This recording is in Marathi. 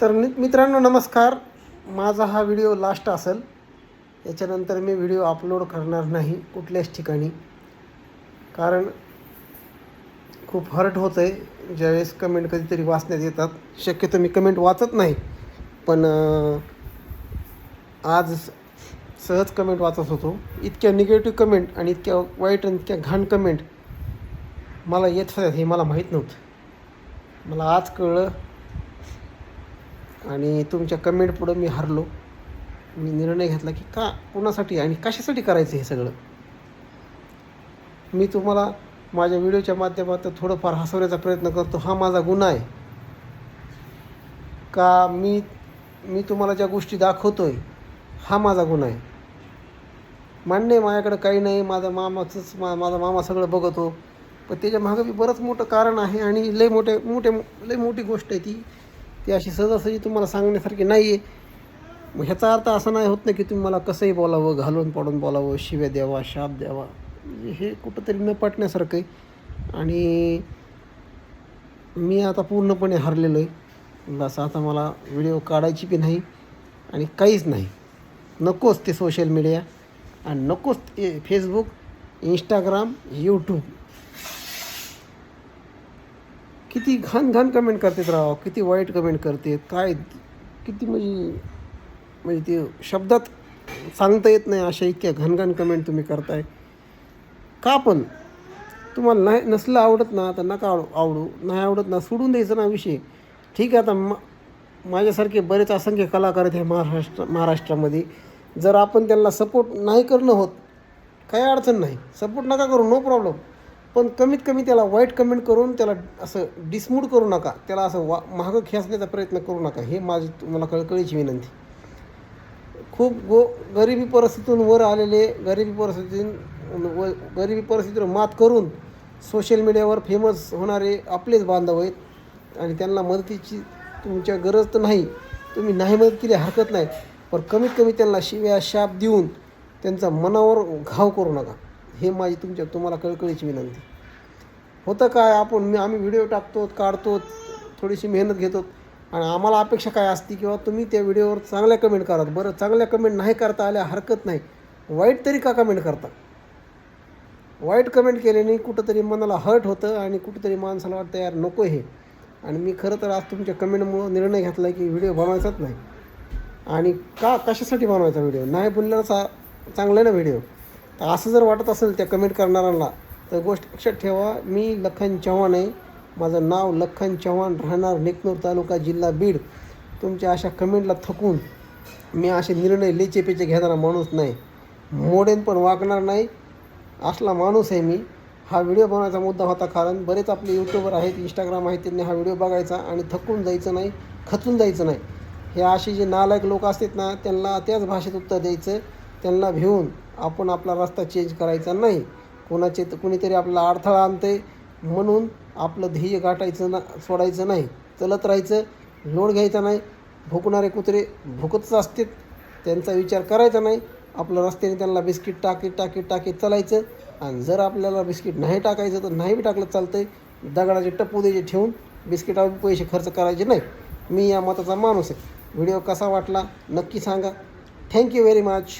तर मित्रांनो नमस्कार. माझा हा व्हिडिओ लास्ट असेल. याच्यानंतर मी व्हिडिओ अपलोड करणार नाही कुठल्याच ठिकाणी. कारण खूप हर्ट होतं आहे ज्यावेळेस कमेंट कधीतरी वाचण्यात येतात. शक्यतो मी कमेंट वाचत नाही. पण आज सहज कमेंट वाचत होतो. इतक्या निगेटिव्ह कमेंट आणि इतक्या वाईट आणि इतक्या घाण कमेंट मला येत होत्या हे मला माहीत नव्हतं. मला आज कळलं आणि तुमच्या कमेंट पुढं मी हरलो. मी निर्णय घेतला की का कोणासाठी आणि कशासाठी करायचं हे सगळं? मी तुम्हाला माझ्या व्हिडिओच्या माध्यमातून थोडंफार हसवण्याचा प्रयत्न करतो. हा माझा गुन्हा आहे. का मी मी तुम्हाला ज्या गोष्टी दाखवतो आहे हा माझा गुन्हा आहे. मान्य आहे माझ्याकडं काही नाही. माझा मामाचंच मा माझा मामा सगळं बघतो. पण त्याच्या मागं बी बरंच मोठं कारण आहे आणि लय मोठे मोठे लय मोठी गोष्ट आहे ती. ती अशी सहजासहजी तुम्हाला सांगण्यासारखी नाही आहे मग ह्याचा अर्थ असा नाही होत नाही की तुम्ही मला कसंही बोलावं घालून पाडून बोलावं शिव्या द्यावा शाप द्यावा. म्हणजे हे कुठंतरी न पटण्यासारखं आहे. आणि मी आता पूर्णपणे हरलेलो आहे बस आता मला व्हिडिओ काढायची बी नाही आणि काहीच नाही. नकोच ते सोशल मीडिया आणि नकोच ते फेसबुक इंस्टाग्राम यूट्यूब किती घाण घाण कमेंट करतात राव किती वाईट कमेंट करतात काय किती म्हणजे म्हणजे ते शब्दात सांगता येत नाही अशा इतक्या घनघन कमेंट तुम्ही करताय. का पण? तुम्हाला नाही नसलं आवडत ना तर नका आवड आवडू. नाही आवडत ना सोडून द्यायचं ना विषय. ठीक आहे आता मा माझ्यासारखे बरेच असंख्य कलाकार आहेत ह्या महाराष्ट्र महाराष्ट्रामध्ये. जर आपण त्यांना सपोर्ट नाही करणं होत काही अडचण नाही. सपोर्ट नका करू नो प्रॉब्लेम पण कमीत कमी त्याला वाईट कमेंट करून त्याला असं डिसमूड करू नका. त्याला असं वा मागं खेचण्याचा प्रयत्न करू नका. हे माझी तुम्हाला कळकळीची विनंती. खूप गो गरिबी परिस्थितीतून वर आलेले गरिबी परिस्थितीतून व गरिबी परिस्थितीवर मात करून सोशल मीडियावर फेमस होणारे आपलेच बांधव आहेत. आणि त्यांना मदतीची तुमच्या गरज तर नाही. तुम्ही नाही मदत केली हरकत नाही. पण कमीत कमी त्यांना शिव्या शाप देऊन त्यांचा मनावर घाव करू नका. हे माझी तुमच्या तुम्हाला कळकळीची विनंती. होतं काय? आपण आम्ही व्हिडिओ टाकतो काढतो थोडीशी मेहनत घेतो आणि आम्हाला अपेक्षा काय असते किंवा तुम्ही त्या व्हिडिओवर चांगल्या कमेंट करा बरं चांगल्या कमेंट नाही करता आल्या हरकत नाही. वाईट तरी का कमेंट करता? वाईट कमेंट केल्याने कुठंतरी मनाला हर्ट होतं आणि कुठंतरी माणसाला वाटतं यार नको हे. आणि मी खरं तर आज तुमच्या कमेंटमुळं निर्णय घेतला की व्हिडिओ बनवायचाच नाही. आणि का कशासाठी बनवायचा व्हिडिओ नाही बोलल्यानं चा चांगलं आहे ना व्हिडिओ तर असं जर वाटत असेल त्या कमेंट करणाऱ्यांना तर गोष्ट लक्षात ठेवा मी लखन चव्हाण आहे. माझं नाव लखन चव्हाण राहणार नेकनूर तालुका जिल्हा बीड. तुमच्या अशा कमेंटला थकून मी असे निर्णय लेचेपेचे घेणारा माणूस नाही. मोडेन पण वागणार नाही. असला माणूस आहे मी. हा व्हिडिओ बनवायचा मुद्दा होता कारण बरेच आपले यूट्यूबर आहेत इंस्टाग्राम आहेत त्यांनी हा व्हिडिओ बघायचा आणि थकून जायचं नाही खचून जायचं नाही. हे असे जे नालायक लोक असतात ना त्यांना त्याच भाषेत उत्तर द्यायचं त्यांना भिवून आपण आपला रस्ता चेंज करायचा नाही. कोणाचे कुणीतरी आपला अडथळा आणते म्हणून आपलं ध्येय गाठायचं ना सोडायचं नाही. चलत राहायचं लोड घ्यायचा नाही. भुकणारे कुत्रे भुकतच असतात त्यांचा विचार करायचा नाही. आपलं रस्त्याने त्यांना बिस्किट टाकीत टाकीत टाकीत चालायचं. आणि जर आपल्याला बिस्किट नाही टाकायचं तर नाही बी टाकलं चालतंय. दगडाचे टप्पू द्यायचे ठेवून बिस्किटावर पैसे खर्च करायचे नाही. मी या मताचा माणूस आहे. व्हिडिओ कसा वाटला नक्की सांगा. Thank you very much